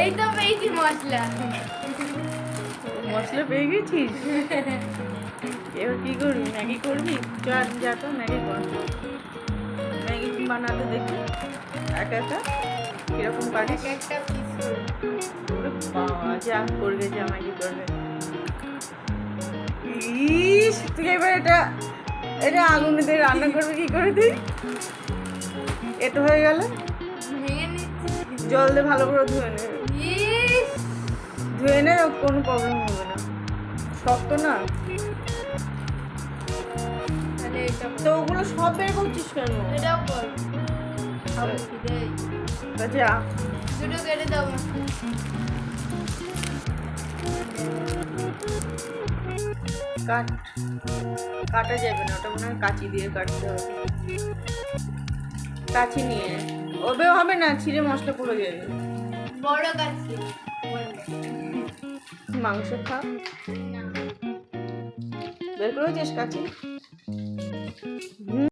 এই তো পেয়েছি মশলা। মশলা পেয়ে গেছিস? এবার কি করবি? ম্যাগি করবি? চল যা তো ম্যাগি কর। ম্যাগি বানাতে দেখি। একা একা কীরকম পারিস? এক একটা যা করবে যা ম্যাগি করবে। ইস তুই এবার এটা এটা আগুনে দিয়ে রান্না করবে কি করে তুই? এটা হয়ে গেল। ভেঙে নিচ্ছি জল দিয়ে ভালো করে ধুয়ে নেবে ধুয়ে নে কোনো প্রবলেম হবে না। শক্ত না। তো ওগুলো সব বের করছিস কেন? এটাও কর। খাব। খিদে তা যা। দুটো কেটে দাও। কাট। কাটা যাবে না ওটা মনে হয় কাঁচি দিয়ে কাটতে হবে। কাঁচি নিয়ে নে। ওবেও হবে না ছিঁড়ে মশলা পড়ে যাবে। বড় কাছে মাংস খা। বের করেছিস হুম